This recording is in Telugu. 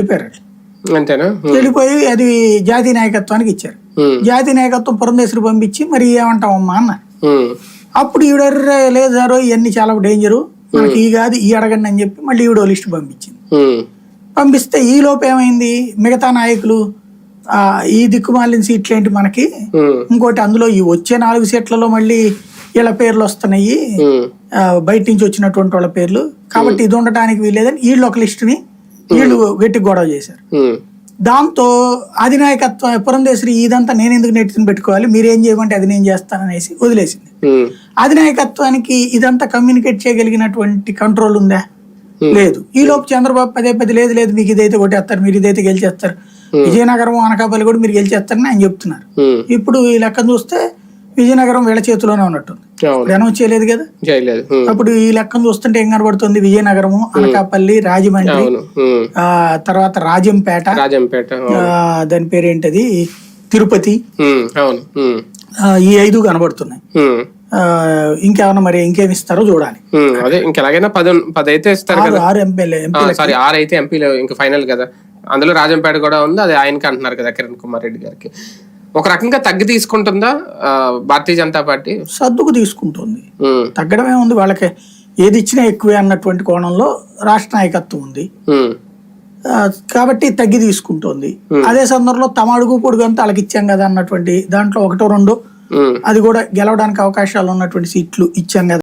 వెళ్ళిపోయారు అంతేనా? వెళ్ళిపోయి అది జాతీయ నాయకత్వానికి ఇచ్చారు. జాతీయ నాయకత్వం పురంధేశ్వరి పంపించి మరి ఏమంటామమ్మా అన్న. అప్పుడు ఈవిడ "అర్రే, లేదు సార్ ఇవన్నీ చాలా డేంజరు. మనకి ఈ కాదు ఈ అడగండి అని చెప్పి మళ్ళీ ఈవిడ లిస్ట్ పంపించింది. పంపిస్తే ఈ లోపు ఏమైంది? మిగతా నాయకులు ఈ దిక్కుమాలిన సీట్లేంటి మనకి? ఉమ్, ఇంకోటి అందులో ఈ వచ్చే నాలుగు సీట్లలో మళ్ళీ వీళ్ళ పేర్లు వస్తున్నాయి. బయట నుంచి వచ్చినటువంటి వాళ్ళ పేర్లు. కాబట్టి ఇది ఉండటానికి వీల్లేదని వీళ్ళు ఒక లిస్టుని వీళ్ళు గట్టి గొడవ చేశారు. దాంతో అధినాయకత్వం పురంధేశ్వరి ఇదంతా నేను ఎందుకు నెట్టిన పెట్టుకోవాలి? మీరు ఏం చేయమంటే అది నేను చేస్తాననేసి వదిలేసింది. అధినాయకత్వానికి ఇదంతా కమ్యూనికేట్ చేయగలిగినటువంటి కంట్రోల్ ఉందా? లేదు. ఈ లోపు చంద్రబాబు పదే పదే లేదు లేదు మీకు ఇదైతే కొట్టేస్తారు మీరు ఇదైతే గెలిచేస్తారు. విజయనగరం అనకాపల్లి కూడా మీరు గెలిచేస్తారని ఆయన చెప్తున్నారు. ఇప్పుడు ఈ లెక్కను చూస్తే విజయనగరం వీళ్ళ చేతిలోనే ఉన్నట్టుంది. అనౌన్స్ చేయలేదు కదా? చేయలేదు. అప్పుడు ఈ లెక్కను చూస్తుంటే ఏం కనబడుతుంది? విజయనగరము అనకాపల్లి రాజమండ్రి అవును. ఉమ్, ఆ తర్వాత రాజంపేట రాజంపేట దాని పేరు ఏంటది తిరుపతి అవును. ఈ ఐదు కనబడుతున్నాయి. ఇంకేమన్నా మరి ఇంకేమి ఇస్తారో చూడాలి. అదే ఇంకెలాగైనా పది పది అయితే ఇస్తారు కదా. ఆరు ఎంపీలు సారీ ఆరు అయితే ఎంపీలు ఇంకా ఫైనల్ కదా. అందులో రాజంపేట కూడా ఉంది? అది ఆయనకి అంటున్నారు కదా కిరణ్ కుమార్ రెడ్డి గారికి. ఒక రకంగా తగ్గి తీసుకుంటుందా భారతీయ జనతా పార్టీ? సర్దుకు తీసుకుంటుంది. తగ్గడమే ఉంది. వాళ్ళకి ఏది ఇచ్చినా ఎక్కువే అన్నటువంటి కోణంలో రాష్ట్ర నాయకత్వం ఉంది. కాబట్టి తగ్గి తీసుకుంటోంది. అదే సందర్భంలో తమ అడుగు పొడుగు అంతా వాళ్ళకి ఇచ్చాం కదా అన్నటువంటి దాంట్లో ఒకటో రెండో. అది కూడా గెలవడానికి అవకాశాలు ఉన్నటువంటి సీట్లు ఇచ్చాం కదా.